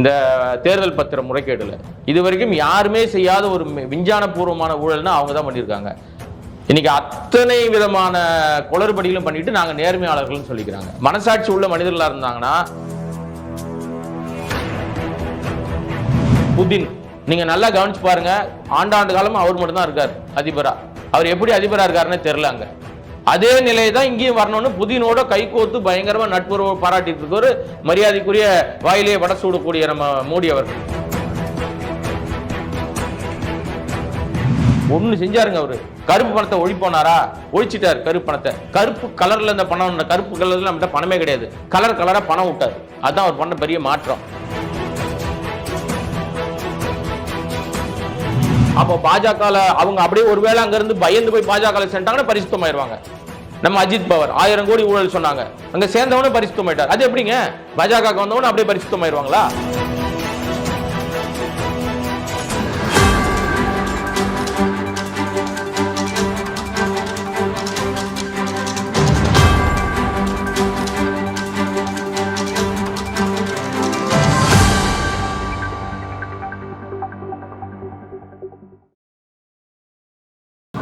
இந்த தேர்தல் பத்திர முறைகேடுல. இது வரைக்கும் யாருமே செய்யாத ஒரு மி- விஞ்ஞானபூர்வமான ஊழல்னா அவங்க தான் பண்ணியிருக்காங்க இன்னைக்கு அத்தனை விதமான குளறுபடிகளும் பண்ணிட்டு நாங்கள் நேர்மையாளர்கள்னு சொல்லிக்கிறாங்க. மனசாட்சி உள்ள மனிதர்களாக இருந்தாங்கன்னா புதின் நீங்க நல்லா கவனிச்சு பாருங்க. ஆண்டாண்டு காலமும் அவர் மட்டும் தான் இருக்கார் அதிபரா. அவர் எப்படி அதிபரா இருக்காருன்னு தெரியல அங்க. அதே நிலையை தான் இங்கேயும் வரணும்னு புதினோட கைகோத்து பயங்கரமா நட்புறவு பாராட்டிட்டு இருக்காரு மரியாதைக்குரிய வாயிலே வட சூடக்கூடிய நம்ம மோடி அவர்கள். ஒண்ணு செஞ்சாருங்க அவரு. கருப்பு பணத்தை ஒழிப்போனாரா ஒழிச்சிட்டாரு கருப்பு பணத்தை. கருப்பு கலர்ல இந்த பணம் கருப்பு கலர்ல நம்மகிட்ட பணமே கிடையாது. கலர் கலரா பணம் விட்டார். அதான் அவர் பண்ண பெரிய மாற்றம். அப்போ பாஜக அவங்க அப்படியே ஒருவேளை அங்க இருந்து பயந்து போய் பாஜக சென்றாங்கன்னா பரிசுத்தமாயிருவாங்க. நம்ம அஜித் பவர் ஆயிரம் கோடி ஊழல் சொன்னாங்க. அங்க சேர்ந்தவனே பரிசுத்தமாயிட்டார். அது எப்படிங்க? பாஜக வந்தவன அப்படியே பரிசுத்தமாயிருவாங்களா?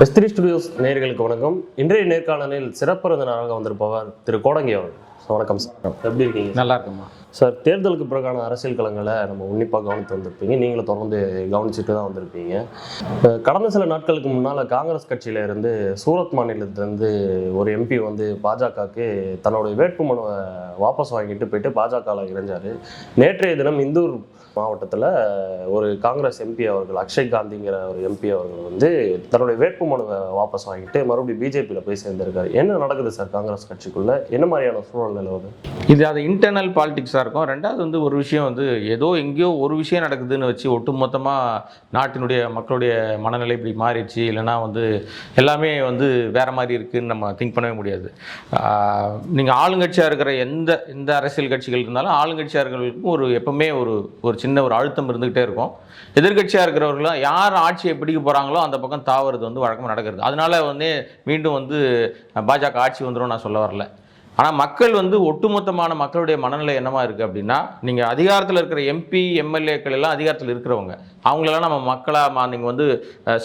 வெஸ்திரி ஸ்டுடியோஸ் நேர்களுக்கு வணக்கம். இன்றைய நேர்காணலில் சிறப்பிறந்த நாளாக வந்திருப்பவர் திரு கோடங்கி அவர்கள். வணக்கம் சார். எப்படி இருக்கீங்க நல்லா இருக்குமா சார் தேர்தலுக்கு பிறகான அரசியல் களங்களை நம்ம உன்னிப்பாக கவனித்து வந்திருப்பீங்க. நீங்களும் தொடர்ந்து கவனிச்சுட்டு தான் வந்திருப்பீங்க. கடந்த சில நாட்களுக்கு முன்னால் காங்கிரஸ் கட்சியில இருந்து சூரத் மாநிலத்திலேருந்து ஒரு எம்பி வந்து பாஜகவுக்கு தன்னுடைய வேட்புமனுவை வாபஸ் வாங்கிட்டு போயிட்டு பாஜகவில் இணைஞ்சார். நேற்றைய தினம் இந்தூர் மாவட்டத்தில் ஒரு காங்கிரஸ் எம்பி அவர்கள் அக்ஷய் காந்திங்கிற ஒரு எம்பி அவர்கள் வந்து தன்னுடைய வேட்புமனுவை வாபஸ் வாங்கிட்டு மறுபடியும் பிஜேபியில் போய் சேர்ந்திருக்காரு. என்ன நடக்குது சார் காங்கிரஸ் கட்சிக்குள்ள? என்ன மாதிரியான சூழல் நிலவுது இது அது இன்டர்னல் பாலிடிக்ஸாக இருக்கும். ரெண்டாவது வந்து ஒரு விஷயம் வந்து ஏதோ எங்கேயோ ஒரு விஷயம் நடக்குதுன்னு வச்சு ஒட்டுமொத்தமாக நாட்டினுடைய மக்களுடைய மனநிலை இப்படி மாறிடுச்சு. இல்லைன்னா வந்து எல்லாமே வந்து வேறு மாதிரி இருக்குதுன்னு நம்ம திங்க் பண்ணவே முடியாது. நீங்கள் ஆளுங்கட்சியாக இருக்கிற எந்த எந்த அரசியல் கட்சிகள் இருந்தாலும் ஆளுங்கட்சியாக இருக்கிறவங்களுக்கும் ஒரு எப்பவுமே ஒரு ஒரு சின்ன ஒரு அழுத்தம் இருந்துக்கிட்டே இருக்கும். எதிர்க்கட்சியாக இருக்கிறவர்களும் யார் ஆட்சியை பிடிக்க போகிறாங்களோ அந்த பக்கம் தாவறது வந்து வழக்கமாக நடக்கிறது. அதனால் வந்து மீண்டும் வந்து பாஜக ஆட்சி வந்துடும் நான் சொல்ல வரல. ஆனால் மக்கள் வந்து ஒட்டுமொத்தமான மக்களுடைய மனநிலை என்னமா இருக்குது அப்படின்னா நீங்கள் அதிகாரத்தில் இருக்கிற எம்பி எம்எல்ஏக்கள் எல்லாம் அதிகாரத்தில் இருக்கிறவங்க. அவங்களெல்லாம் நம்ம மக்களாக நீங்கள் வந்து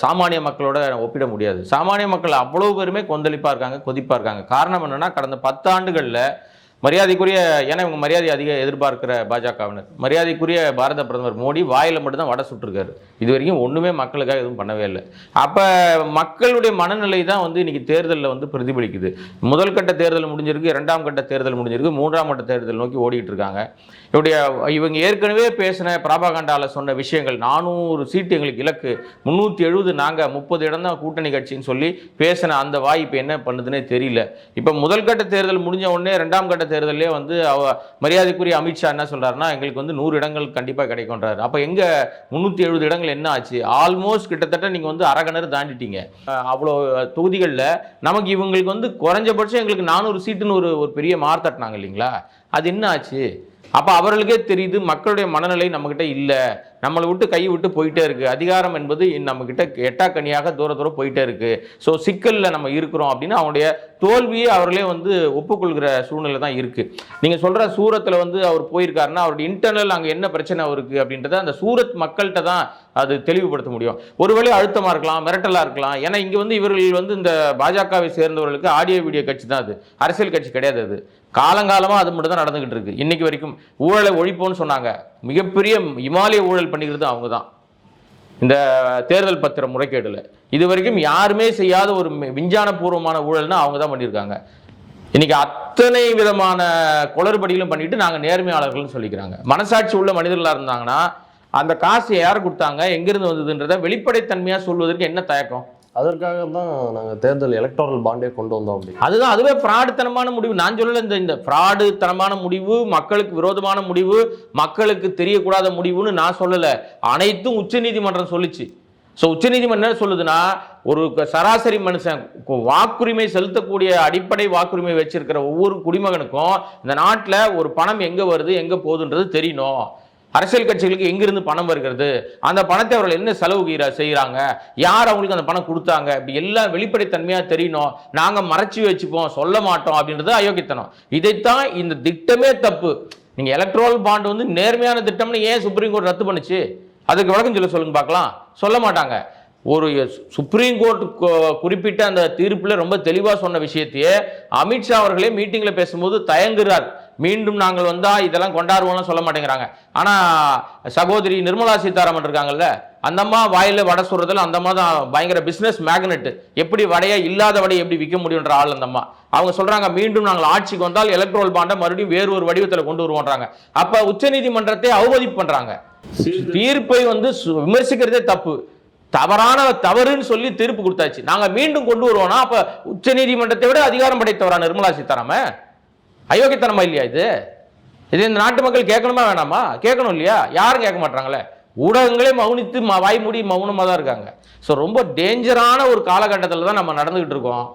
சாமானிய மக்களோட ஒப்பிட முடியாது. சாமானிய மக்கள் அவ்வளோ பேருமே கொந்தளிப்பாக இருக்காங்க கொதிப்பாக இருக்காங்க. காரணம் என்னென்னா கடந்த பத்தாண்டுகளில் மரியாதைக்குரிய ஏன்னா இவங்க மரியாதை அதிக எதிர்பார்க்கிற பாஜகவினர். மரியாதைக்குரிய பாரத பிரதமர் மோடி வாயில் மட்டும்தான் வடை சுட்டிருக்காரு. இது வரைக்கும் ஒன்றுமே மக்களுக்காக எதுவும் பண்ணவே இல்லை. அப்போ மக்களுடைய மனநிலை தான் வந்து இன்றைக்கி தேர்தலில் வந்து பிரதிபலிக்குது. முதல் கட்ட தேர்தல் முடிஞ்சிருக்கு இரண்டாம் கட்ட தேர்தல் முடிஞ்சிருக்கு மூன்றாம் கட்ட தேர்தல் நோக்கி ஓடிட்டு இருக்காங்க. இவருடைய இவங்க ஏற்கனவே பேசின பிராபகாண்டாவில் சொன்ன விஷயங்கள் நானூறு சீட்டு எங்களுக்கு இலக்கு முந்நூற்றி எழுபது நாங்கள் முப்பது இடம் தான் கூட்டணி கட்சின்னு சொல்லி பேசின அந்த வாய் இப்போ என்ன பண்ணுதுன்னே தெரியல. இப்போ முதல் கட்ட தேர்தல் முடிஞ்ச உடனே ரெண்டாம் கட்ட தேர்தலே வந்து அவ மரியாதைக்குரிய அமித்ஷா என்ன சொல்றாருன்னா எங்களுக்கு வந்து நூறு இடங்கள் கண்டிப்பாக கிடைக்கும்ன்றாரு. அப்போ எங்கே முந்நூற்றி எழுபது இடங்கள் என்ன ஆச்சு? ஆல்மோஸ்ட் கிட்டத்தட்ட நீங்கள் வந்து அரகணர் தாண்டிட்டீங்க. அவ்வளோ தொகுதிகளில் நமக்கு இவங்களுக்கு வந்து குறைஞ்சபட்சம் எங்களுக்கு நானூறு சீட்டுன்னு ஒரு ஒரு பெரிய மார் தட்டினாங்க இல்லைங்களா? அது என்ன ஆச்சு? அப்போ அவர்களுக்கே தெரியுது மக்களுடைய மனநிலை நம்மக்கிட்ட இல்லை. நம்மளை விட்டு கை விட்டு போயிட்டே இருக்குது அதிகாரம் என்பது நம்மக்கிட்ட எட்டாக்கனியாக தூர தூரம் போயிட்டே இருக்குது ஸோ சிக்கலில் நம்ம இருக்கிறோம் அப்படின்னு அவனுடைய தோல்வியை அவர்களே வந்து ஒப்புக்கொள்கிற சூழ்நிலை தான் இருக்குது நீங்கள் சொல்கிற சூரத்தில் வந்து அவர் போயிருக்காருன்னா அவருடைய இன்டர்னல் அங்கே என்ன பிரச்சனை அவருக்கு அப்படின்றத அந்த சூரத் மக்கள்கிட்ட தான் அது தெளிவுபடுத்த முடியும். ஒருவேளை அழுத்தமாக இருக்கலாம் மிரட்டலாக இருக்கலாம். ஏன்னா இங்கே வந்து இவர்கள் வந்து இந்த பாஜகவை சேர்ந்தவர்களுக்கு ஆடியோ வீடியோ கட்சி தான் அது. அரசியல் கட்சி கிடையாது அது. காலங்காலமாக அது மட்டும் தான் நடந்துகிட்டு இருக்கு. இன்னைக்கு வரைக்கும் ஊழலை ஒழிப்போன்னு சொன்னாங்க. மிகப்பெரிய இமாலய ஊழல் பண்ணிக்கிறது அவங்க தான் இந்த தேர்தல் பத்திர முறைகேடுல. இது வரைக்கும் யாருமே செய்யாத ஒரு மி- விஞ்ஞானபூர்வமான ஊழல்னா அவங்க தான் பண்ணியிருக்காங்க. இன்னைக்கு அத்தனை விதமான குளறுபடிகளும் பண்ணிட்டு நாங்கள் நேர்மையாளர்கள்னு சொல்லிக்கிறாங்க. மனசாட்சி உள்ள மனிதர்களாக இருந்தாங்கன்னா அந்த காசு யார் கொடுத்தாங்க எங்கேருந்து வந்ததுன்றத வெளிப்படைத்தன்மையாக சொல்வதற்கு என்ன தயக்கம்? அதற்காக தான் நாங்கள் தேர்தல் எலக்டோரல் பாண்டே கொண்டு வந்தோம் அப்படி. அதுதான் அதுவே ஃப்ராடுத்தனமான முடிவு. நான் சொல்லல இந்த இந்த ஃப்ராடுத்தனமான முடிவு மக்களுக்கு விரோதமான முடிவு மக்களுக்கு தெரியக்கூடாத முடிவுன்னு நான் சொல்லலை. அனைத்தும் உச்சநீதிமன்றம் சொல்லுச்சு. ஸோ உச்சநீதிமன்றம் என்ன சொல்லுதுன்னா ஒரு சராசரி மனுஷன் வாக்குரிமை செலுத்தக்கூடிய அடிப்படை வாக்குரிமை வச்சிருக்கிற ஒவ்வொரு குடிமகனுக்கும் இந்த நாட்டில் ஒரு பணம் எங்கே வருது எங்கே போகுதுன்றது தெரியணும். அரசியல் கட்சிகளுக்கு எங்கிருந்து பணம் வருகிறது? அந்த பணத்தை அவர்கள் என்ன செலவு செய்கிறாங்க யார் அவங்களுக்கு அந்த பணம் கொடுத்தாங்க? இப்படி எல்லாம் வெளிப்படைத்தன்மையாக தெரியணும். நாங்கள் மறைச்சு வச்சுப்போம் சொல்ல மாட்டோம் அப்படின்றது அயோக்கியத்தனம். இதைத்தான் இந்த திட்டமே தப்பு. நீங்கள் எலக்ட்ரோல் பாண்ட் வந்து நேர்மையான திட்டம்னு ஏன் சுப்ரீம் கோர்ட் ரத்து பண்ணுச்சு? அதுக்கு விளக்கம் சொல்ல சொல்லுங்க பார்க்கலாம். சொல்ல மாட்டாங்க. ஒரு சுப்ரீம் கோர்ட் குறிப்பிட்ட அந்த தீர்ப்பில் ரொம்ப தெளிவாக சொன்ன விஷயத்தையே அமித்ஷா அவர்களே மீட்டிங்கில் பேசும்போது தயங்குறார். மீண்டும் நாங்கள் வந்தா இதெல்லாம் கொண்டாடுவோம்லாம் சொல்ல மாட்டேங்கிறாங்க. ஆனா சகோதரி நிர்மலா சீதாராமன் இருக்காங்கல்ல அந்த அம்மா வாயில வடை சொல்றதுல அந்த அம்மா தான் பயங்கர பிசினஸ் மேக்னெட் எப்படி வடையை இல்லாத வடையை எப்படி விற்க முடியுன்ற ஆள் அந்த அம்மா அவங்க சொல்றாங்க மீண்டும் நாங்கள் ஆட்சிக்கு வந்தால் எலக்ட்ரோல் பாண்டை மறுபடியும் வேறு ஒரு வடிவத்தில் கொண்டு வருவோன்றாங்க. அப்ப உச்சநீதிமன்றத்தை அவமதிப்பு பண்றாங்க. தீர்ப்பை வந்து விமர்சிக்கிறதே தப்பு. தவறான தவறுன்னு சொல்லி தீர்ப்பு கொடுத்தாச்சு. நாங்க மீண்டும் கொண்டு வருவோம்னா அப்ப உச்சநீதிமன்றத்தை விட அதிகாரம் படைத்தவரா நிர்மலா சீதாராமன்? அயோக்கியத்தனமா இல்லையா இது? இது இந்த நாட்டு மக்கள் கேட்கணுமா வேணாமா? கேட்கணும் இல்லையா? யாரும் கேட்க மாட்டாங்களே. ஊடகங்களே மௌனித்து ம- வாய் மூடி மௌனமாக தான் இருக்காங்க. ஸோ ரொம்ப டேஞ்சரான ஒரு காலகட்டத்தில் தான் நம்ம நடந்துகிட்டு இருக்கோம்.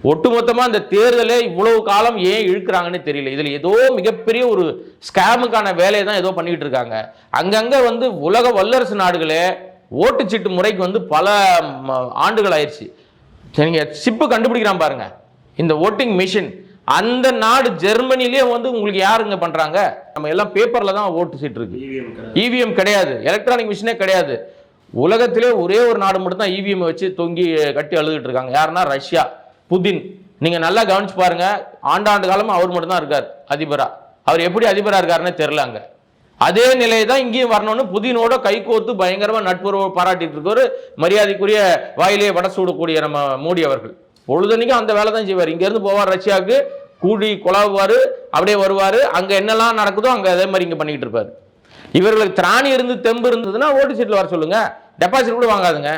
ஒட்டுமொத்தமாக இந்த தேர்தலே இவ்வளவு காலம் ஏன் இழுக்கிறாங்கன்னு தெரியல. இதில் ஏதோ மிகப்பெரிய ஒரு ஸ்கேமுக்கான வேலையை தான் ஏதோ பண்ணிக்கிட்டு இருக்காங்க. அங்கங்கே வந்து உலக வல்லரசு நாடுகளே ஓட்டுச்சீட்டு முறைக்கு வந்து பல ம- ஆண்டுகள் ஆயிடுச்சு. சரிங்க சிப்பு கண்டுபிடிக்கிறான் பாருங்கள் இந்த ஓட்டிங் மிஷின் அந்த நாடு ஜெர்மனிலேயே வந்து உங்களுக்கு யாருங்க பண்றாங்க? நம்ம எல்லாம் பேப்பர்ல தான் ஓட்டு சீட் இருக்கு. இவிஎம் கிடையாது. எலக்ட்ரானிக் மிஷினே கிடையாது. உலகத்திலே ஒரே ஒரு நாடு மட்டும் தான் இவிஎம் வச்சு தொங்கி கட்டி அழுதுட்டு இருக்காங்க. யாருன்னா ரஷ்யா. புதின். நீங்க நல்லா கவனிச்சு பாருங்க. ஆண்டாண்டு காலமா அவர் மட்டும் தான் இருக்கார் அதிபரா. அவர் எப்படி அதிபரா இருக்காருன்னே தெரியல அங்க. அதே நிலையை தான் இங்கேயும் வரணும்னு புதினோட கைகோத்து பயங்கரமா நட்புறவு பாராட்டிட்டு இருக்காரு மரியாதைக்குரிய வாயிலே வட சூடக்கூடிய நம்ம மோடி அவர்கள். பொழுதன்னைக்கும் அந்த வேலை தான் செய்வார். இங்கேருந்து போவார் ரஷ்யாவுக்கு கூடி குழாவுவாரு அப்படியே வருவார். அங்கே என்னெல்லாம் நடக்குதோ அங்கே அதே மாதிரி இங்கே பண்ணிக்கிட்டு இருப்பார். இவர்களுக்கு திராணி இருந்து தெம்பு இருந்ததுன்னா ஓட்டு சீட்டில் வர சொல்லுங்க. டெபாசிட் கூட வாங்காதுங்க.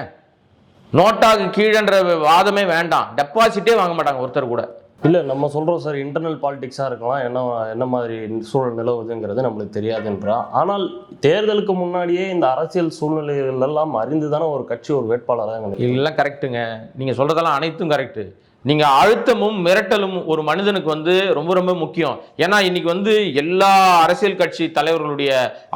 நோட்டாக்கு கீழன்ற வாதமே வேண்டாம். டெபாசிட்டே வாங்க மாட்டாங்க ஒருத்தர் கூட. இல்லை நம்ம சொல்கிறோம் சார் இன்டர்னல் பாலிடிக்ஸாக இருக்கலாம். என்ன என்ன மாதிரி சூழல் நிலவுதுங்கிறது நம்மளுக்கு தெரியாதுன்றா ஆனால் தேர்தலுக்கு முன்னாடியே இந்த அரசியல் சூழ்நிலைகள் எல்லாம் அறிந்து தானே ஒரு கட்சி ஒரு வேட்பாளராக எல்லாம் கரெக்ட்டுங்க நீங்கள் சொல்கிறதெல்லாம் அனைத்தும் கரெக்டு நீங்கள் அழுத்தமும் மிரட்டலும் ஒரு மனிதனுக்கு வந்து ரொம்ப ரொம்ப முக்கியம். ஏன்னா இன்னைக்கு வந்து எல்லா அரசியல் கட்சி தலைவர்களுடைய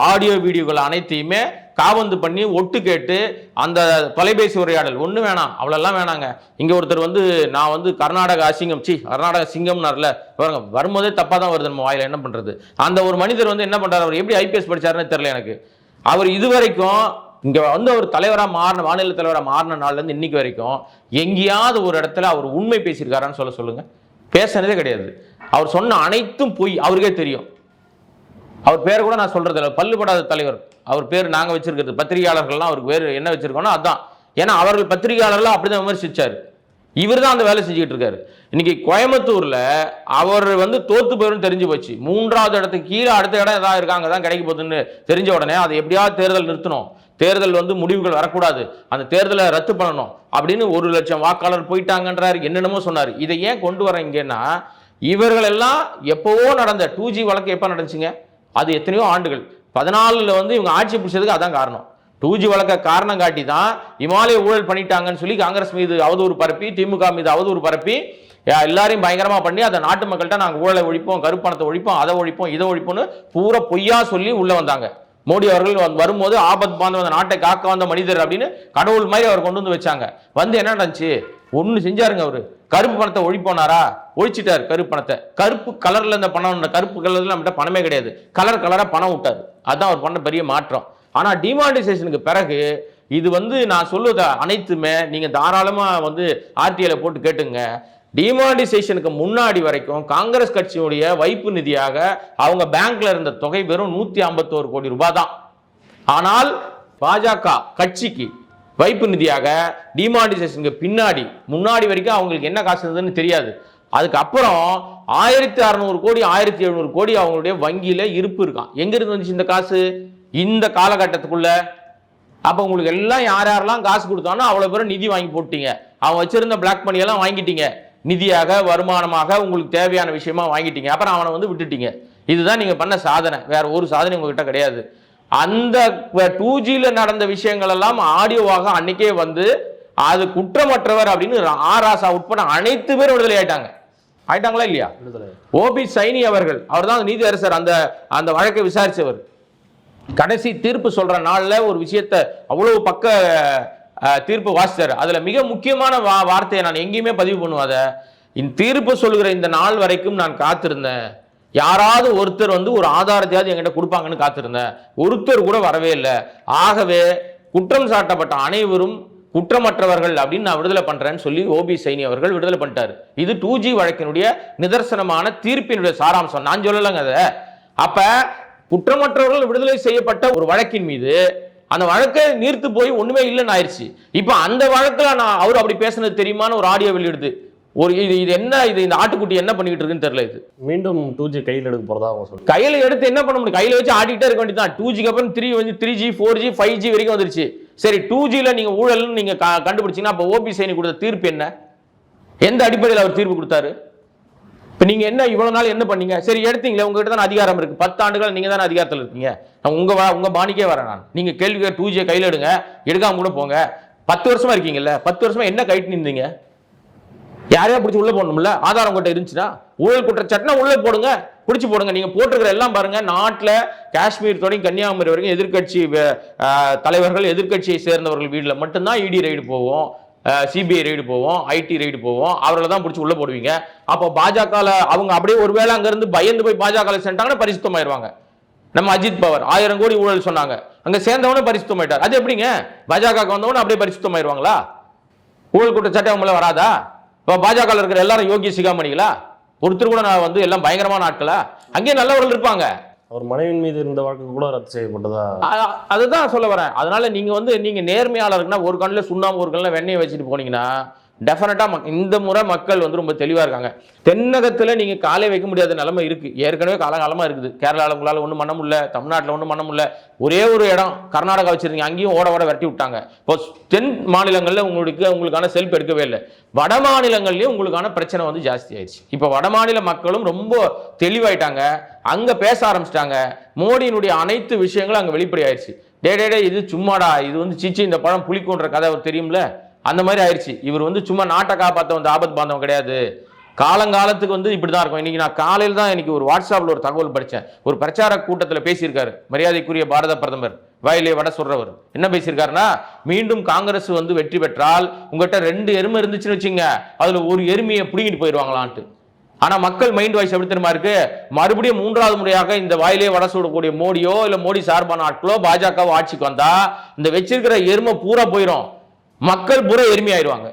ஆடியோ வீடியோக்கள் அனைத்தையுமே காபந்து பண்ணி ஒட்டு கேட்டு அந்த தொலைபேசி உரையாடல். ஒன்றும் வேணாம். அவ்வளோலாம் வேணாங்க. இங்கே ஒருத்தர் வந்து நான் வந்து கர்நாடக அசிங்கம் சி கர்நாடக சிங்கம்னார்ல பாருங்க வரும்போதே தப்பாக தான் வருது நம்ம வாயில் என்ன பண்ணுறது அந்த ஒரு மனிதர் வந்து என்ன பண்ணுறாரு அவர் எப்படி ஐபிஎஸ் படிச்சாருன்னு தெரியல எனக்கு. அவர் இதுவரைக்கும் இங்கே வந்து அவர் தலைவராக மாறின மாநில தலைவராக மாறின நாள்லேருந்து இன்னைக்கு வரைக்கும் எங்கேயாவது ஒரு இடத்துல அவர் உண்மை பேசியிருக்காரான்னு சொல்ல சொல்லுங்கள் பேசுனதே கிடையாது. அவர் சொன்ன அனைத்தும் பொய். அவருக்கே தெரியும். அவர் பேர் கூட நான் சொல்கிறது இல்லை. பல்லுபடாத தலைவர். அவர் பேர் நாங்கள் வச்சுருக்கிறது. பத்திரிகையாளர்கள்லாம் அவருக்கு பேர் என்ன வச்சுருக்கோனோ அதான். ஏன்னா அவர்கள் பத்திரிகையாளர்லாம் அப்படிதான் விமர்சித்தார் இவர் தான் அந்த வேலை செஞ்சுக்கிட்டு இருக்காரு. இன்னைக்கு கோயம்புத்தூரில் அவர் வந்து தோத்து போயிரும் தெரிஞ்சு போச்சு. மூன்றாவது இடத்துக்கு கீழே அடுத்த இடம் ஏதாவது இருக்காங்க தான் கிடைக்க போகுதுன்னு தெரிஞ்ச உடனே அதை எப்படியாவது தேர்தல் நிறுத்தணும். தேர்தல் வந்து முடிவுகள் வரக்கூடாது. அந்த தேர்தலை ரத்து பண்ணணும் அப்படின்னு ஒரு லட்சம் வாக்காளர் போயிட்டாங்கன்றாரு. என்னென்னமோ சொன்னார். இதை ஏன் கொண்டு வரீங்கன்னா இவர்கள் எல்லாம் எப்போவோ நடந்த டூ ஜி வழக்கு எப்போ நடந்துச்சுங்க? அது எத்தனையோ ஆண்டுகள். பதினாலில் வந்து இவங்க ஆட்சி பிடிச்சதுக்கு அதான் காரணம். டூ ஜி வழக்க காரணம் காட்டி தான் இமாலய ஊழல் பண்ணிட்டாங்கன்னு சொல்லி காங்கிரஸ் மீது அவதூறு பரப்பி திமுக மீது அவதூறு பரப்பி எல்லாரையும் பயங்கரமாக பண்ணி அதை நாட்டு மக்கள்கிட்ட நாங்கள் ஊழலை ஒழிப்போம் கருப்பணத்தை ஒழிப்போம் அதை ஒழிப்போம் இதை ஒழிப்போம்னு பூரா பொய்யா சொல்லி உள்ளே வந்தாங்க. மோடி அவர்கள் வரும்போது ஆபத் பாந்து அந்த நாட்டை காக்க வந்த மனிதர் அப்படின்னு கடவுள் மாதிரி அவர் கொண்டு வந்து வச்சாங்க. வந்து என்ன நடந்துச்சு? ஒன்று செஞ்சாருங்க அவர். கருப்பு பணத்தை ஒழிப்போனாரா? ஒழிச்சிட்டார் கருப்பு பணத்தை. கருப்பு கலரில் இந்த பணம் கருப்பு கலரில் நம்மகிட்ட பணமே கிடையாது. கலர் கலராக பணம் விட்டாரு. அதுதான் அவர் பண்ண பெரிய மாற்றம். ஆனால் டிமானிசேஷனுக்கு பிறகு இது வந்து நான் சொல்லுத அனைத்துமே நீங்கள் தாராளமாக வந்து ஆர்டிஐல போட்டு கேட்டுங்க. டிமானிசேஷனுக்கு முன்னாடி வரைக்கும் காங்கிரஸ் கட்சியுடைய வைப்பு நிதியாக அவங்க பேங்க்ல இருந்த தொகை வெறும் நூத்தி ஐம்பத்தோரு கோடி ரூபாய் தான். ஆனால் பாஜக கட்சிக்கு வைப்பு நிதியாக டிமானிசேஷனுக்கு பின்னாடி முன்னாடி வரைக்கும் அவங்களுக்கு என்ன காசு இருந்ததுன்னு தெரியாது. அதுக்கப்புறம் ஆயிரத்தி அறநூறு கோடி ஆயிரத்தி எழுநூறு கோடி அவங்களுடைய வங்கியில் இருப்பு இருக்கான் எங்கிருந்து வந்துச்சு இந்த காசு? இந்த காலகட்டத்துக்குள்ள. அப்போ உங்களுக்கு எல்லாம் யார் யாரெல்லாம் காசு கொடுத்தானோ அவ்வளோ பேரும் நிதி வாங்கி போட்டீங்க. அவன் வச்சிருந்த பிளாக் மணியெல்லாம் வாங்கிட்டீங்க. நிதியாக வருமானமாக உங்களுக்கு தேவையான விஷயமா வாங்கிட்டீங்க. அப்புறம் அவனை வந்து விட்டுட்டீங்க. இதுதான் நீங்கள் பண்ண சாதனை. வேற ஒரு சாதனை உங்ககிட்ட கிடையாது. அந்த டூ ஜில நடந்த விஷயங்கள் எல்லாம் ஆடியோவாக அன்னைக்கே வந்து அது குற்றமற்றவர் அப்படின்னு ஆர் ராசா உட்பட அனைத்து பேரும் விடுதலை ஆயிட்டாங்க. ஆயிட்டாங்களா இல்லையா? ஓபி சைனி அவர்கள் அவர் தான் நீதி அரசர் அந்த அந்த வழக்கை விசாரிச்சவர். கடைசி தீர்ப்பு சொல்ற நாள்ல ஒரு விஷயத்த அவ்வளவு பக்க தீர்ப்பு வாசிச்சாரு. அதுல மிக முக்கியமான வா- வார்த்தையை நான் எங்கேயுமே பதிவு பண்ணுவாத. இந்த தீர்ப்பு சொல்லுகிற இந்த நாள் வரைக்கும் நான் காத்திருந்தேன். யாராவது ஒருத்தர் வந்து ஒரு ஆதாரத்தையாவது என்கிட்ட கொடுப்பாங்கன்னு காத்திருந்தேன். ஒருத்தர் கூட வரவே இல்லை. ஆகவே குற்றம் சாட்டப்பட்ட அனைவரும் குற்றமற்றவர்கள் அப்படின்னு நான் விடுதலை பண்ணுறேன்னு சொல்லி ஓபி சைனி அவர்கள் விடுதலை பண்ணிட்டார். இது டூ ஜி வழக்கினுடைய நிதர்சனமான தீர்ப்பினுடைய சாராம்சம். நான் சொல்லலைங்க அதை. அப்போ குற்றமற்றவர்கள் விடுதலை செய்யப்பட்ட ஒரு வழக்கின் மீது அந்த வழக்கை நீர்த்து போய் ஒண்ணுமே இல்லைன்னு ஆயிடுச்சு. இப்போ அந்த வழக்கில் நான் அவர் அப்படி பேசுனது தெரியுமான்னு ஒரு ஆடியோ வெளியிடுது. ஒரு இது இது என்ன இது இந்த ஆட்டுக்குட்டி என்ன பண்ணிக்கிட்டு இருக்குன்னு தெரியல இது. மீண்டும் டூ ஜி கையில் எடுக்க போறதா அவங்க சொல்றாங்க. கையில எடுத்து என்ன பண்ண முடியும்? கையில வச்சு ஆடிட்டே இருக்க வேண்டியதான் டூ ஜிக்கு அப்புறம் த்ரீ வந்து three G four G five G வரைக்கும் வந்துருச்சு. சரி டூ ஜியில் நீங்க ஊழல்னு நீங்க க- கண்டுபிடிச்சீங்கன்னா அப்போ ஓபி சைனி கொடுத்த தீர்ப்பு என்ன? எந்த அடிப்படையில் அவர் தீர்ப்பு கொடுத்தாரு? இப்போ நீங்க என்ன இவ்வளவு நாள் என்ன பண்ணீங்க? சரி எடுத்தீங்களே உங்ககிட்ட தான் அதிகாரம் இருக்கு. பத்து ஆண்டுகள் நீங்க தானே அதிகாரத்தில் இருக்கீங்க. நான் உங்க வா- உங்க பாணிக்கே வரேன் நான். நீங்க கேள்வி டூ ஜியை கையில் எடுங்க. எடுக்காம கூட போங்க. பத்து வருஷமா இருக்கீங்கல்ல. பத்து வருஷமா என்ன கைட்டு நின்றீங்க? யாரையா பிடிச்சி உள்ள போடணும்ல? ஆதாரம் உங்கள்கிட்ட இருந்துச்சுன்னா ஊழல் குற்றச்சாட்டுனா உள்ள போடுங்க. பிடிச்சி போடுங்க. நீங்க போட்டிருக்கிற எல்லாம் பாருங்க. நாட்டில் காஷ்மீர் தொடங்கி கன்னியாகுமரி வரைக்கும் எதிர்க்கட்சி தலைவர்கள் எதிர்க்கட்சியை சேர்ந்தவர்கள் வீட்டில் மட்டும்தான் இடி ரைடு போவோம். சிபிஐ ரைடு போவோம். ஐடி ரைடு போவோம். அவர்களை தான் பிடிச்சி உள்ள போடுவீங்க. அப்போ பாஜக அவங்க அப்படியே ஒருவேளை அங்கிருந்து பயந்து போய் பாஜக சென்றாங்கன்னா பரிசுத்தமாயிருவாங்க. நம்ம அஜித் பவர் ஆயிரம் கோடி ஊழல் சொன்னாங்க. அங்க சேர்ந்தவனே பரிசுத்தமாயிட்டார். அது எப்படிங்க? பாஜக வந்தவன அப்படியே பரிசுத்தமாயிருவாங்களா? ஊழல் குற்றச்சாட்டு அவங்கள வராதா? இப்போ பாஜக இருக்கிற எல்லாரும் யோகி சிகாமணிகளா? ஒருத்தர் கூட நான் வந்து எல்லாம் பயங்கரமான ஆட்களா? அங்கேயே நல்லவர்கள் இருப்பாங்க. அவர் மனைவின் மீது இருந்த வழக்கு கூட ரத்து செய்யப்பட்டதா? அதுதான் சொல்ல வரேன். அதனால நீங்க வந்து நீங்க நேர்மையாளருக்குன்னா ஒரு கண்ணில் சுண்ணாம்பு ஒரு கண்ணில் வெண்ணெயை வச்சுட்டு போனீங்கன்னா டெஃபினட்டா இந்த முறை மக்கள் வந்து ரொம்ப தெளிவாக இருக்காங்க. தென்னகத்தில் நீங்கள் காலை வைக்க முடியாத நிலைமை இருக்குது ஏற்கனவே காலகாலமாக இருக்குது. கேரளாவில் உங்களால் ஒன்றும் பண்ண முடியல. தமிழ்நாட்டில் ஒன்றும் பண்ண முடியல. ஒரே ஒரு இடம் கர்நாடகா வச்சுருந்தீங்க அங்கேயும் ஓட ஓட விரட்டி விட்டாங்க. இப்போ தென் மாநிலங்களில் உங்களுக்கு உங்களுக்கான செல்ஃப் எடுக்கவே இல்லை. வட மாநிலங்கள்லேயும் உங்களுக்கான பிரச்சனை வந்து ஜாஸ்தி ஆயிடுச்சு. இப்போ வட மாநில மக்களும் ரொம்ப தெளிவாயிட்டாங்க. அங்கே பேச ஆரம்பிச்சிட்டாங்க. மோடியினுடைய அனைத்து விஷயங்களும் அங்கே வெளிப்படையாயிடுச்சு. டே டே டே இது சும்மாடா. இது வந்து சீச்சி இந்த பழம் புளிக்குன்ற கதை தெரியும்ல? அந்த மாதிரி ஆயிடுச்சு இவர் வந்து சும்மா நாட்டை காப்பாற்ற வந்து ஆபத்து பாந்தவன் கிடையாது. காலங்காலத்துக்கு வந்து இப்படி தான் இருக்கும். இன்னைக்கு நான் காலையில் தான் இன்னைக்கு ஒரு வாட்ஸ்அப்பில் ஒரு தகவல் படித்தேன் ஒரு பிரச்சார கூட்டத்தில் பேசியிருக்காரு. மரியாதைக்குரிய பாரத பிரதமர். வாயிலே வட சொல்றவர். என்ன பேசியிருக்காருன்னா மீண்டும் காங்கிரஸ் வந்து வெற்றி பெற்றால் உங்ககிட்ட ரெண்டு எருமை இருந்துச்சுன்னு வச்சுங்க. அதில் ஒரு எருமையை பிடுங்கிட்டு போயிடுவாங்களான்ட்டு. ஆனால் மக்கள் மைண்ட் வாய்ஸ் எப்படி தெரியுமா இருக்கு? மறுபடியும் மூன்றாவது முறையாக இந்த வாயிலே வட சூடக்கூடிய மோடியோ இல்லை மோடி சார்பான ஆட்களோ பாஜகவோ ஆட்சிக்கு வந்தா இந்த வச்சிருக்கிற எருமை பூரா போயிடும் மக்கள் புற எருமை ஆயிடுவாங்க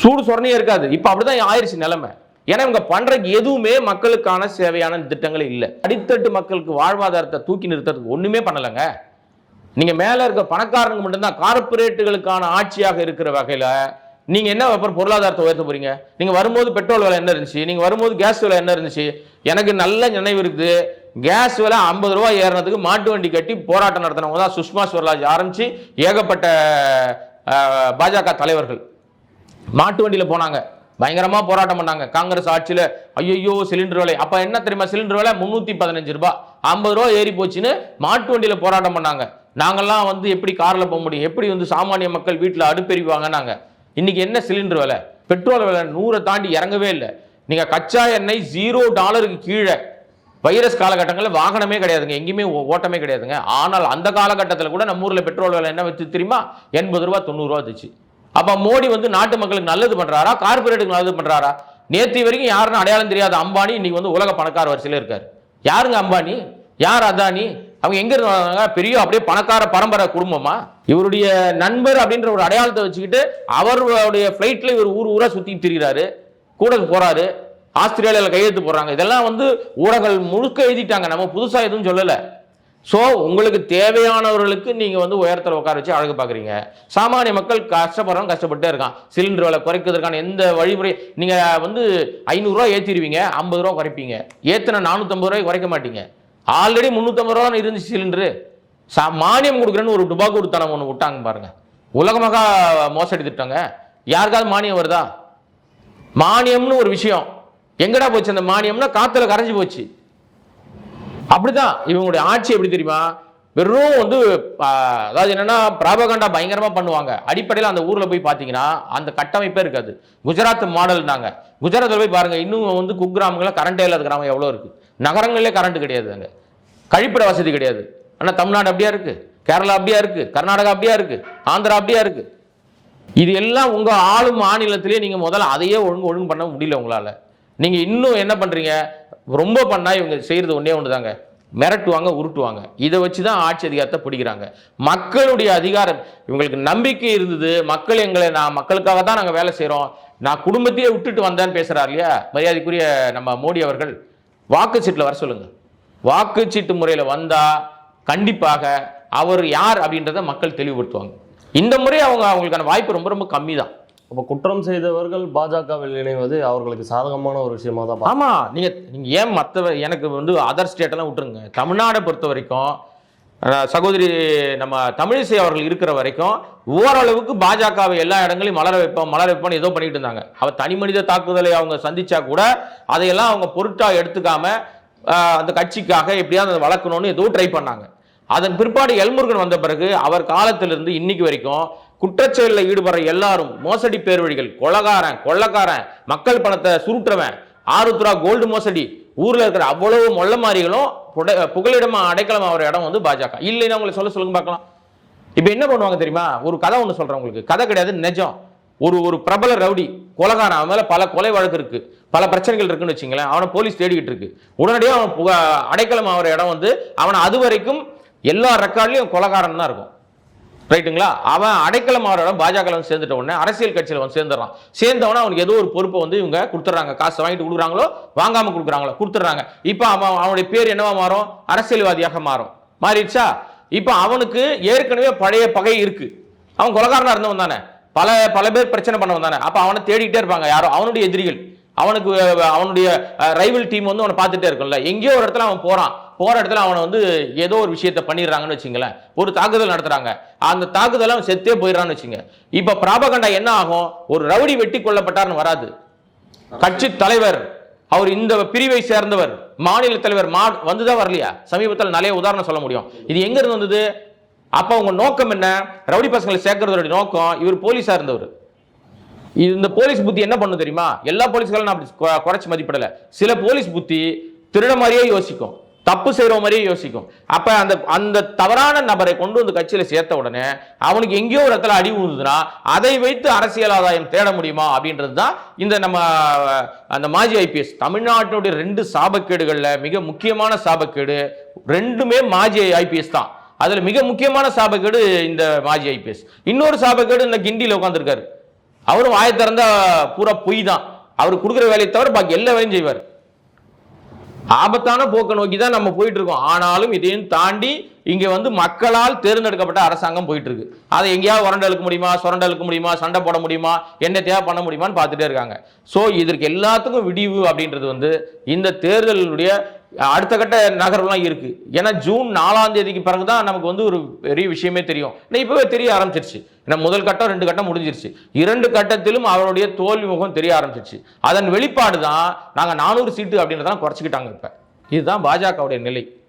சூடு சொரணையே இருக்காது. இப்போ அப்படிதான் ஆயிடுச்சு நிலைமை. ஏன்னா இவங்க பண்றதுக்கு எதுவுமே மக்களுக்கான சேவையான திட்டங்களே இல்லை. அடித்தட்டு மக்களுக்கு வாழ்வாதாரத்தை தூக்கி நிறுத்துறதுக்கு ஒண்ணுமே பண்ணலைங்க. நீங்க மேல இருக்க பணக்காரங்க மட்டும்தான் கார்ப்பரேட்டுகளுக்கான ஆட்சியாக இருக்கிற வகையில நீங்க என்ன அப்புறம் பொருளாதாரத்தை உயர்த்த போறீங்க? நீங்க வரும்போது பெட்ரோல் விலை என்ன இருந்துச்சு? நீங்க வரும்போது கேஸ் விலை என்ன இருந்துச்சு? எனக்கு நல்ல நினைவு இருக்குது. கேஸ் விலை ஐம்பது ரூபாய் ஏறினதுக்கு மாட்டு வண்டி கட்டி போராட்டம் நடத்தினவங்க தான் சுஷ்மா ஸ்வராஜ் ஆரம்பிச்சு ஏகப்பட்ட பாஜக தலைவர்கள். மாட்டு வண்டியில் போனாங்க. பயங்கரமாக போராட்டம் பண்ணாங்க. காங்கிரஸ் ஆட்சியில் ஐயோ சிலிண்டர் விலை. அப்போ என்ன தெரியுமா? சிலிண்டர் விலை முந்நூற்றி பதினஞ்சு ரூபாய். ஐம்பது ரூபா ஏறி போச்சுன்னு மாட்டு வண்டியில் போராட்டம் பண்ணாங்க. நாங்கள்லாம் வந்து எப்படி காரில் போக முடியும்? எப்படி வந்து சாமானிய மக்கள் வீட்டில் அடுப்பெறிவாங்க நாங்கள் இன்றைக்கி என்ன சிலிண்டர் விலை? பெட்ரோல் விலை நூறை தாண்டி இறங்கவே இல்லை. நீங்கள் கச்சா எண்ணெய் ஜீரோ டாலருக்கு கீழே. வைரஸ் காலகட்டங்களில் வாகனமே கிடையாதுங்க. எங்கேயுமே ஓட்டமே கிடையாதுங்க. ஆனால் அந்த காலகட்டத்தில் கூட நம்ம ஊரில் பெட்ரோல் விலை என்ன வச்சு தெரியுமா? எண்பது ரூபா தொண்ணூறு ரூபா வந்துச்சு. மோடி வந்து நாட்டு மக்களுக்கு நல்லது பண்ணுறாரா கார்பரேட்டுக்கு நல்லது பண்ணுறாரா நேற்று வரைக்கும் யாருன்னு அடையாளம் தெரியாத அம்பானி இன்னைக்கு வந்து உலக பணக்கார வரிசையில் இருக்கார். யாருங்க அம்பானி? யார் அதானி? அவங்க எங்க இருந்தாங்க பெரிய அப்படியே பணக்கார பரம்பரை குடும்பமா? இவருடைய நண்பர் அப்படின்ற ஒரு அடையாளத்தை வச்சுக்கிட்டு அவருடைய ஃப்ளைட்ல இவர் ஊர் ஊரா சுத்தி திரிகிறாரு கூட போறாரு. ஆஸ்திரேலியாவில் கையெழுத்து போடுறாங்க. இதெல்லாம் வந்து ஊடகங்கள் முழுக்க எழுதிட்டாங்க. நம்ம புதுசாக எதுவும் சொல்லலை. ஸோ உங்களுக்கு தேவையானவர்களுக்கு நீங்கள் வந்து உயரத்தில் உட்கார வச்சு அழகு பார்க்குறீங்க. சாமானிய மக்கள் கஷ்டப்படுறவங்க கஷ்டப்பட்டே இருக்கான். சிலிண்டர் விலை குறைக்கிறதுக்கான எந்த வழிமுறை நீங்கள் வந்து ஐநூறுரூவா ஏற்றிடுவீங்க ஐம்பது ரூபா குறைப்பீங்க. ஏற்றின நானூற்றம்பது ரூபாய் குறைக்க மாட்டீங்க. ஆல்ரெடி முந்நூற்றம்பது ரூபா தான் இருந்துச்சு சிலிண்டரு சா மானியம் கொடுக்குறேன்னு ஒரு டுபாக்கு கொடுத்தனம் ஒன்று விட்டாங்க பாருங்கள் உலகமாக மோசடி திட்டங்க. யாருக்காவது மானியம் வருதா? மானியம்னு ஒரு விஷயம். எங்கடா போச்சு அந்த மானியம்னா காத்துல கரைஞ்சு போச்சு. அப்படிதான் இவங்களுடைய ஆட்சி எப்படி தெரியுமா? வெறும் வந்து அதாவது என்னன்னா பிராபகண்டா பயங்கரமா பண்ணுவாங்க. அடிப்படையில் அந்த ஊர்ல போய் பாத்தீங்கன்னா அந்த கட்டமைப்பே இருக்காது. குஜராத் மாடல் நாங்க குஜராத்தில் போய் பாருங்க இன்னும் வந்து குக்கிராமங்கள்ல கரண்டே இல்லாத கிராமம் எவ்வளோ இருக்கு? நகரங்களிலே கரண்ட் கிடையாது அங்க. கழிப்பிட வசதி கிடையாது. ஆனால் தமிழ்நாடு அப்படியா இருக்கு? கேரளா அப்படியா இருக்கு? கர்நாடகா அப்படியா இருக்கு? ஆந்திரா அப்படியா இருக்கு? இது எல்லாம் உங்க ஆளும் மாநிலத்திலேயே நீங்க முதல்ல அதையே ஒழுங்கு ஒழுங்கு பண்ண முடியல உங்களால. நீங்கள் இன்னும் என்ன பண்ணுறீங்க ரொம்ப பண்ணால் இவங்க செய்கிறது ஒன்றே ஒன்று தாங்க மிரட்டுவாங்க உருட்டுவாங்க. இதை வச்சு தான் ஆட்சி அதிகாரத்தை பிடிக்கிறாங்க. மக்களுடைய அதிகாரம் இவங்களுக்கு நம்பிக்கை இருந்தது. மக்கள் எங்களை நான் மக்களுக்காக தான் நாங்கள் வேலை செய்கிறோம் நான் குடும்பத்தையே விட்டுட்டு வந்தேன்னு பேசுகிறார் இல்லையா? மரியாதைக்குரிய நம்ம மோடி அவர்கள். வாக்குச்சீட்டில் வர சொல்லுங்கள் வாக்குச்சீட்டு முறையில் வந்தால் கண்டிப்பாக அவர் யார் அப்படின்றத மக்கள் தெளிவுபடுத்துவாங்க. இந்த முறை அவங்க அவங்களுக்கான வாய்ப்பு ரொம்ப ரொம்ப கம்மி தான் அப்போ குற்றம் செய்தவர்கள் பாஜகவில் இணைவது அவர்களுக்கு சாதகமான ஒரு விஷயமா தான் பார்க்கணும். ஆமா நீங்க நீங்க ஏன் மற்ற எனக்கு வந்து அதர் ஸ்டேட்டெல்லாம் விட்டுருங்க. தமிழ்நாடை பொறுத்த வரைக்கும் சகோதரி நம்ம தமிழிசை அவர்கள் இருக்கிற வரைக்கும் ஓரளவுக்கு பாஜகவை எல்லா இடங்களையும் மலர வைப்போம் மலர வைப்போம்னு ஏதோ பண்ணிட்டு இருந்தாங்க. அவர் தனி மனித தாக்குதலை அவங்க சந்திச்சா கூட அதையெல்லாம் அவங்க பொருட்டா எடுத்துக்காம அந்த கட்சிக்காக எப்படியாவது அதை வளர்க்கணும்னு ஏதோ ட்ரை பண்ணாங்க. அதன் பிற்பாடு எல்முருகன் வந்த பிறகு அவர் காலத்திலிருந்து இன்னைக்கு வரைக்கும் குற்றச்செயலில் ஈடுபடுற எல்லாரும் மோசடி பேர்வழிகள். கொலகாரன் கொள்ளக்காரன் மக்கள் பணத்தை சுருட்டுறவன் ஆருத்ரா கோல்டு மோசடி. ஊரில் இருக்கிற அவ்வளவு மொள்ள மாறிகளும் புட- புகலிடமா அடைக்கலம் ஆகிற இடம் வந்து பாஜக. இல்லைன்னா உங்களை சொல்ல சொல்லுங்க பார்க்கலாம். இப்போ என்ன பண்ணுவாங்க தெரியுமா? ஒரு கதை ஒன்று சொல்கிறேன் உங்களுக்கு. கதை கிடையாது நிஜம். ஒரு ஒரு பிரபல ரவுடி கொலகாரன் அவன் மேலே பல கொலை வழக்கு இருக்கு. பல பிரச்சனைகள் இருக்குன்னு வச்சுங்களேன். அவனை போலீஸ் தேடிக்கிட்டு இருக்கு. உடனடியாக அவன் புக அடைக்கலம் ஆகிற இடம் வந்து அவனை அது வரைக்கும் எல்லா ரெக்கார்ட்லையும் கொலகாரன் தான் இருக்கும். ரைட்டுங்களா? அவன் அடைக்கலம் ஆகிற பாஜக வந்து சேர்ந்துட்ட உடனே அரசியல் கட்சியில் வந்து சேர்ந்துடுறான் சேர்ந்தவன அவனுக்கு ஏதோ ஒரு பொறுப்பை வந்து இவங்க கொடுத்துட்றாங்க. காசு வாங்கிட்டு கொடுக்குறாங்களோ வாங்காமல் கொடுக்குறாங்களோ கொடுத்துட்றாங்க. இப்போ அவன் அவனுடைய பேர் என்னவா மாறும்? அரசியல்வாதியாக மாறும். மாறிடுச்சா? இப்போ அவனுக்கு ஏற்கனவே பழைய பகை இருக்கு. அவன் குலகாரனாக இருந்தவன் தானே. பல பல பேர் பிரச்சனை பண்ணவன் தானே. அப்போ அவனை தேடிக்கிட்டே இருப்பாங்க யாரோ. அவனுடைய எதிரிகள். அவனுக்கு அவனுடைய ரைவல் டீம் வந்து அவனை பார்த்துட்டே இருக்கும்ல. எங்கேயோ ஒரு இடத்துல அவன் போறான். போற இடத்துல அவனை வந்து ஏதோ ஒரு விஷயத்த பண்ணிடுறாங்கன்னு வச்சுங்களேன். ஒரு தாக்குதல் நடத்துறாங்க. அந்த தாக்குதல் அவன் செத்தே போயிடறான்னு வச்சுங்க. இப்ப பிராபகண்டா என்ன ஆகும்? ஒரு ரவுடி வெட்டி கொல்லப்பட்டார்னு வராது. கட்சி தலைவர் அவர் இந்த பிரிவை சேர்ந்தவர் மாநில தலைவர் மா வந்துதான் வரலையா? சமீபத்தில் நிறைய உதாரணம் சொல்ல முடியும். இது எங்க இருந்து வந்தது? அப்ப உங்க நோக்கம் என்ன? ரவுடி பசங்களை சேர்க்கறதோட நோக்கம் இவர் போலீஸா இருந்தவர். இந்த போலீஸ் புத்தி என்ன பண்ணும் தெரியுமா? எல்லா போலீஸ்களும் நான் அப்படி குறைச்சி குறைச்சு மதிப்பிடல. சில போலீஸ் புத்தி திருட மாதிரியே யோசிக்கும். தப்பு செய்யற மாதிரியே யோசிக்கும். அப்ப அந்த அந்த தவறான நபரை கொண்டு வந்து கட்சியில சேர்த்த உடனே அவனுக்கு எங்கேயோ ஒரு இடத்துல அடி விழுதுன்னா அதை வைத்து அரசியல் ஆதாயம் தேட முடியுமா? அப்படின்றது தான் இந்த நம்ம அந்த மாஜி ஐபிஎஸ். தமிழ்நாட்டினுடைய ரெண்டு சாபக்கேடுகளில் மிக முக்கியமான சாபக்கேடு ரெண்டுமே மாஜி ஐபிஎஸ் தான். அதுல மிக முக்கியமான சாபக்கேடு இந்த மாஜி ஐபிஎஸ். இன்னொரு சாபக்கேடு இந்த கிண்டியில் உட்காந்துருக்காரு அவரும் வாயை திறந்தா பூரா பொய் தான். அவர் கொடுக்குற வேலையை தவிர பாக்கி எல்லா வேலையும் செய்வார். ஆபத்தான போக்கை நோக்கி தான் நம்ம போயிட்டு இருக்கோம் ஆனாலும் இதையும் தாண்டி இங்க வந்து மக்களால் தேர்ந்தெடுக்கப்பட்ட அரசாங்கம் போயிட்டு இருக்கு அதை எங்கேயாவது உரண்ட இழுக்க முடியுமா? சுரண்டை இழுக்க முடியுமா? சண்டை போட முடியுமா? என்ன தேவை பண்ண முடியுமான்னு பார்த்துட்டே இருக்காங்க. ஸோ இதற்கு எல்லாத்துக்கும் விடிவு அப்படின்றது வந்து இந்த தேர்தலுடைய அடுத்த கட்ட நகர்வுலாம் இருக்குது ஏன்னா ஜூன் நாலாம் தேதிக்கு பிறகு தான் நமக்கு வந்து ஒரு பெரிய விஷயமே தெரியும். ஏன்னா இப்போவே தெரிய ஆரம்பிச்சிருச்சு. ஏன்னா முதல் கட்டம் ரெண்டு கட்டம் முடிஞ்சிருச்சு. இரண்டு கட்டத்திலும் அவருடைய தோல்வி முகம் தெரிய ஆரம்பிச்சிருச்சு. அதன் வெளிப்பாடு தான் நாங்கள் நானூறு சீட்டு அப்படின்றதான் குறைச்சிக்கிட்டாங்க இப்போ. இதுதான் பாஜகவுடைய நிலை.